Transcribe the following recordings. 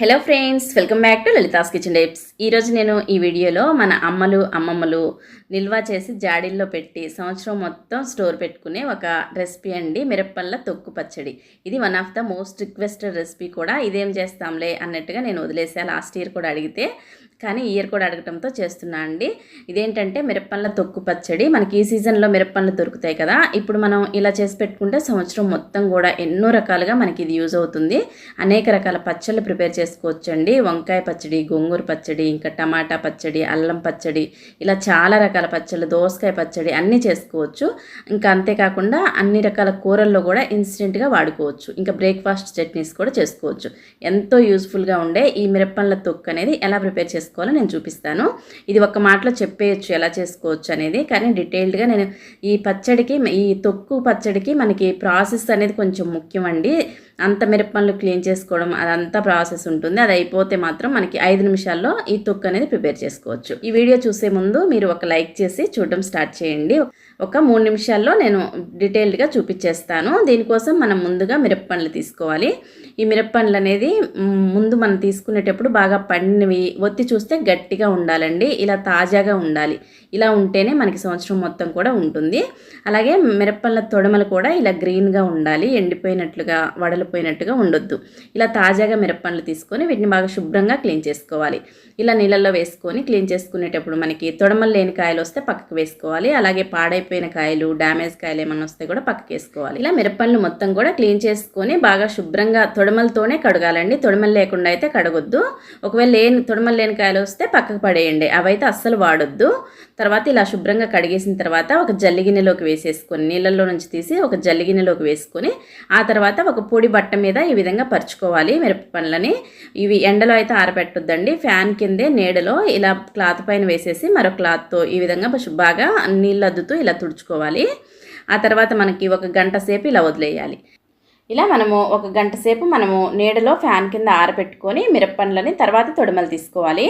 Hello friends welcome back to Lalitha's kitchen డేప్స్ ఈరోజు నేను ఈ వీడియోలో మన అమ్మలు అమ్మమ్మలు నిల్వ చేసి జాడీల్లో పెట్టి సంవత్సరం మొత్తం స్టోర్ పెట్టుకునే ఒక రెసిపీ అండి. మిరప్పల్ల తొక్కు పచ్చడి. ఇది one of the most requested recipe కూడా. ఇదేం చేస్తాంలే అన్నట్టుగా నేను వదిలేసా. లాస్ట్ ఇయర్ కూడా అడిగితే కానీ ఇయర్ కూడా అడగటంతో చేస్తున్నా అండి. ఇదేంటంటే మిరప్పండ్ల తొక్కు పచ్చడి. మనకి ఈ సీజన్లో మిరప్పండ్లు దొరుకుతాయి కదా. ఇప్పుడు మనం ఇలా చేసి పెట్టుకుంటే సంవత్సరం మొత్తం కూడా ఎన్నో రకాలుగా మనకి ఇది యూజ్ అవుతుంది. అనేక రకాల పచ్చళ్ళు ప్రిపేర్ చేసుకోవచ్చండి వంకాయ పచ్చడి గోంగూర పచ్చడి ఇంకా టమాటా పచ్చడి అల్లం పచ్చడి ఇలా చాలా రకాల పచ్చళ్ళు దోసకాయ పచ్చడి అన్నీ చేసుకోవచ్చు. ఇంకా అంతేకాకుండా అన్ని రకాల కూరల్లో కూడా ఇన్స్టెంట్గా వాడుకోవచ్చు. ఇంకా బ్రేక్ఫాస్ట్ చట్నీస్ కూడా చేసుకోవచ్చు. ఎంతో యూస్ఫుల్గా ఉండే ఈ మిరప్పండ్ల తొక్కు అనేది ఎలా ప్రిపేర్ చేసుకోవాలో నేను చూపిస్తాను. ఇది ఒక్క మాటలో చెప్పేయచ్చు ఎలా చేసుకోవచ్చు అనేది. కానీ డీటెయిల్డ్గా నేను ఈ పచ్చడికి ఈ తొక్కు పచ్చడికి మనకి ప్రాసెస్ అనేది కొంచెం ముఖ్యం అండి అంత మిరపపండ్లు క్లీన్ చేసుకోవడం అదంతా ప్రాసెస్ ఉంటుంది. అది అయిపోతే మాత్రం మనకి ఐదు నిమిషాల్లో ఈ తొక్కు అనేది ప్రిపేర్ చేసుకోవచ్చు. ఈ వీడియో చూసే ముందు మీరు ఒక లైక్ చేసి చూడడం స్టార్ట్ చేయండి. ఒక మూడు నిమిషాల్లో నేను డీటెయిల్డ్గా చూపించేస్తాను. దీనికోసం మనం ముందుగా మిరప్పండ్లు తీసుకోవాలి. ఈ మిరప్పండ్లు అనేది ముందు మనం తీసుకునేటప్పుడు బాగా పండినవి ఒత్తి చూస్తే గట్టిగా ఉండాలండి. ఇలా తాజాగా ఉండాలి. ఇలా ఉంటేనే మనకి సంవత్సరం మొత్తం కూడా ఉంటుంది. అలాగే మిరప్పండ్ల తొడమలు కూడా ఇలా గ్రీన్గా ఉండాలి. ఎండిపోయినట్లుగా వడలిపోయినట్టుగా ఉండొద్దు. ఇలా తాజాగా మిరప్పండ్లు తీసుకొని వీటిని బాగా శుభ్రంగా క్లీన్ చేసుకోవాలి. ఇలా నీళ్ళల్లో వేసుకొని క్లీన్ చేసుకునేటప్పుడు మనకి తొడమలు లేని కాయలు వస్తే పక్కకు వేసుకోవాలి. అలాగే పాడైపోయి పాడైపోయిన కాయలు డ్యామేజ్ కాయలు ఏమైనా వస్తే కూడా పక్కకేసుకోవాలి. ఇలా మిరప్పండ్లు మొత్తం కూడా క్లీన్ చేసుకొని బాగా శుభ్రంగా తొడమలతోనే కడగాలండి. తొడమలు లేకుండా అయితే కడగొద్దు. ఒకవేళ లేని తొడమలు లేని కాయలు వస్తే పక్కకు పడేయండి. అవైతే అస్సలు వాడొద్దు. తర్వాత ఇలా శుభ్రంగా కడిగేసిన తర్వాత ఒక జల్లి గిన్నెలోకి వేసేసుకొని నీళ్ళల్లో నుంచి తీసి ఒక జల్లి గిన్నెలోకి వేసుకొని ఆ తర్వాత ఒక పొడి బట్ట మీద ఈ విధంగా పరుచుకోవాలి మిరప పండ్లని. ఇవి ఎండలో అయితే ఆరబెట్టొద్దండి ఫ్యాన్ కిందే నీడలో ఇలా క్లాత్ పైన వేసేసి మరో క్లాత్తో ఈ విధంగా బాగా నీళ్ళు అద్దుతూ ఇలా తుడుచుకోవాలి. ఆ తర్వాత మనకి ఒక గంట సేపు ఇలా వదిలేయాలి. ఇలా మనము ఒక గంట సేపు మనము నీడలో ఫ్యాన్ కింద ఆరబెట్టుకొని మిరప్పండ్లని తర్వాత తొడమలు తీసుకోవాలి.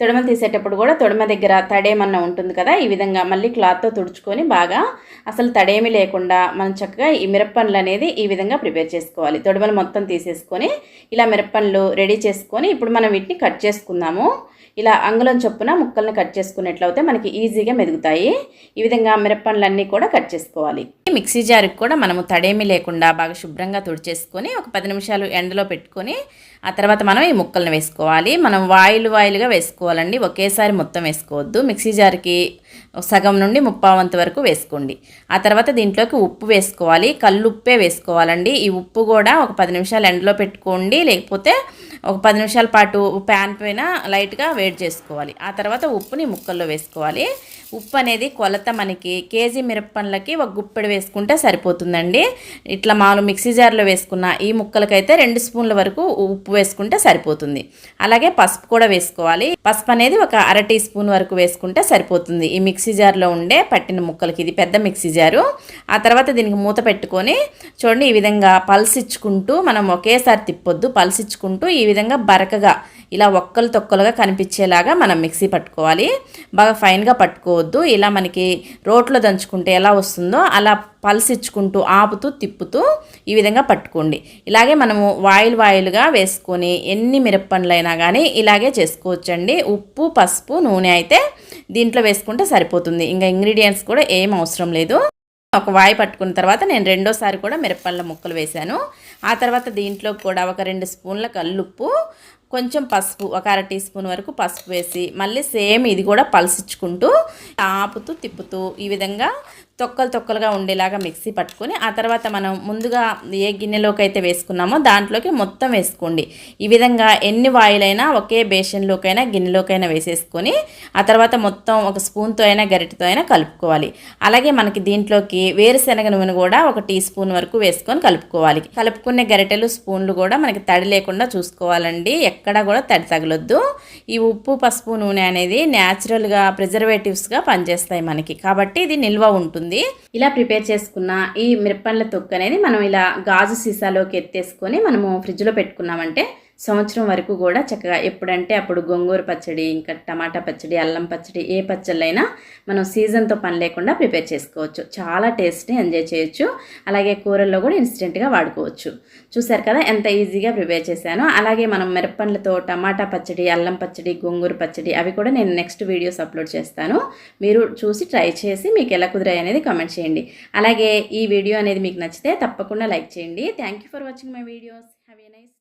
తొడమలు తీసేటప్పుడు కూడా తొడమ దగ్గర తడేమన్నా ఉంటుంది కదా ఈ విధంగా మళ్ళీ క్లాత్తో తుడుచుకొని బాగా అసలు తడేమి లేకుండా మనం చక్కగా ఈ మిరప్పండ్లు అనేది ఈ విధంగా ప్రిపేర్ చేసుకోవాలి. తొడమలు మొత్తం తీసేసుకొని ఇలా మిరప్పండ్లు రెడీ చేసుకొని ఇప్పుడు మనం వీటిని కట్ చేసుకుందాము. ఇలా అంగుళం చొప్పున ముక్కల్ని కట్ చేసుకున్నట్లయితే మనకి ఈజీగా మెదుగుతాయి. ఈ విధంగా మిరప్పండ్లన్నీ కూడా కట్ చేసుకోవాలి. మిక్సీ జార్కి కూడా మనము తడేమి లేకుండా బాగా శుభ్రంగా తుడిచేసుకొని ఒక పది నిమిషాలు ఎండలో పెట్టుకొని ఆ తర్వాత మనం ఈ ముక్కల్ని వేసుకోవాలి. మనం వాయిల్ వాయిల్గా వేసుకోవాలండి. ఒకేసారి మొత్తం వేసుకోవద్దు. మిక్సీ జార్కి సగం నుండి ముప్పా వంతు వరకు వేసుకోండి. ఆ తర్వాత దీంట్లోకి ఉప్పు వేసుకోవాలి. కల్లుప్పే వేసుకోవాలండి. ఈ ఉప్పు కూడా ఒక పది నిమిషాలు ఎండలో పెట్టుకోండి. లేకపోతే ఒక పది నిమిషాల పాటు ప్యాన్ పైన లైట్గా వేడి చేసుకోవాలి. ఆ తర్వాత ఉప్పుని ముక్కల్లో వేసుకోవాలి. ఉప్పు అనేది కొలత మనకి కేజీ మిరప్పండ్లకి ఒక గుప్పెడు వేసుకుంటే సరిపోతుందండి. ఇట్లా మామూలు మిక్సీ జార్లో వేసుకున్న ఈ ముక్కలకైతే రెండు స్పూన్ల వరకు ఉప్పు వేసుకుంటే సరిపోతుంది. అలాగే పసుపు కూడా వేసుకోవాలి. పసుపు అనేది ఒక అర టీ స్పూన్ వరకు వేసుకుంటే సరిపోతుంది. ఈ మిక్సీ జార్లో ఉండే పట్టిన ముక్కలకి ఇది పెద్ద మిక్సీ జారు. ఆ తర్వాత దీనికి మూత పెట్టుకొని చూడండి ఈ విధంగా పల్స్ ఇచ్చుకుంటూ మనం ఒకేసారి తిప్పొద్దు. పల్సిచ్చుకుంటూ ఈ విధంగా బరకగా ఇలా ఒక్కలు తొక్కలుగా కనిపించేలాగా మనం మిక్సీ పట్టుకోవాలి. బాగా ఫైన్గా పట్టుకోవద్దు ఇలా మనకి రోట్లో దంచుకుంటే ఎలా వస్తుందో అలా పలసిచ్చుకుంటూ ఆపుతూ తిప్పుతూ ఈ విధంగా పట్టుకోండి. ఇలాగే మనము వాయిల్ వాయిల్గా వేసుకొని ఎన్ని మిరప్పండ్లైనా కానీ ఇలాగే చేసుకోవచ్చండి. ఉప్పు పసుపు నూనె అయితే దీంట్లో వేసుకుంటే సరిపోతుంది. ఇంకా ఇంగ్రీడియంట్స్ కూడా ఏం అవసరం లేదు. ఒక వాయి పట్టుకున్న తర్వాత నేను రెండోసారి కూడా మిరపళ్ళ ముక్కలు వేశాను. ఆ తర్వాత దీంట్లో కూడా ఒక రెండు స్పూన్ల కల్లుప్పు కొంచెం పసుపు ఒక అర టీ స్పూన్ వరకు పసుపు వేసి మళ్ళీ సేమ్ ఇది కూడా పలసిచ్చుకుంటూ ఆపుతూ తిప్పుతూ ఈ విధంగా తొక్కలు తొక్కలుగా ఉండేలాగా మిక్సీ పట్టుకొని ఆ తర్వాత మనం ముందుగా ఏ గిన్నెలోకి అయితే వేసుకున్నామో దాంట్లోకి మొత్తం వేసుకోండి. ఈ విధంగా ఎన్ని వాయిలైనా ఒకే బేషన్లోకైనా గిన్నెలోకైనా వేసేసుకొని ఆ తర్వాత మొత్తం ఒక స్పూన్తో అయినా గరిటతో అయినా కలుపుకోవాలి. అలాగే మనకి దీంట్లోకి వేరుశనగ నూనె కూడా ఒక టీ స్పూన్ వరకు వేసుకొని కలుపుకోవాలి. కలుపుకునే గరిటెలు స్పూన్లు కూడా మనకి తడి లేకుండా చూసుకోవాలండి. ఎక్కడా కూడా తడి తగలొద్దు. ఈ ఉప్పు పసుపు నూనె అనేది న్యాచురల్గా ప్రిజర్వేటివ్స్గా పనిచేస్తాయి మనకి. కాబట్టి ఇది నిల్వ ఉంటుంది. ఇలా ప్రిపేర్ చేసుకున్న ఈ మిరపండ్ల తొక్కు అనేది మనం ఇలా గాజు సీసాలోకి ఎత్తేసుకొని మనము ఫ్రిడ్జ్లో పెట్టుకున్నామంటే సంవత్సరం వరకు కూడా చక్కగా ఎప్పుడంటే అప్పుడు గోంగూర పచ్చడి ఇంకా టమాటా పచ్చడి అల్లం పచ్చడి ఏ పచ్చళ్ళైనా మనం సీజన్తో పని లేకుండా ప్రిపేర్ చేసుకోవచ్చు. చాలా టేస్ట్ని ఎంజాయ్ చేయొచ్చు. అలాగే కూరల్లో కూడా ఇన్స్టెంట్గా వాడుకోవచ్చు. చూసారు కదా ఎంత ఈజీగా ప్రిపేర్ చేశానో. అలాగే మనం మిరప్పండ్లతో టమాటా పచ్చడి అల్లం పచ్చడి గోంగూర పచ్చడి అవి కూడా నేను నెక్స్ట్ వీడియోస్ అప్లోడ్ చేస్తాను. మీరు చూసి ట్రై చేసి మీకు ఎలా కుదిరాయి అనేది కామెంట్ చేయండి. అలాగే ఈ వీడియో అనేది మీకు నచ్చితే తప్పకుండా లైక్ చేయండి. Thank you for watching my videos. Have a nice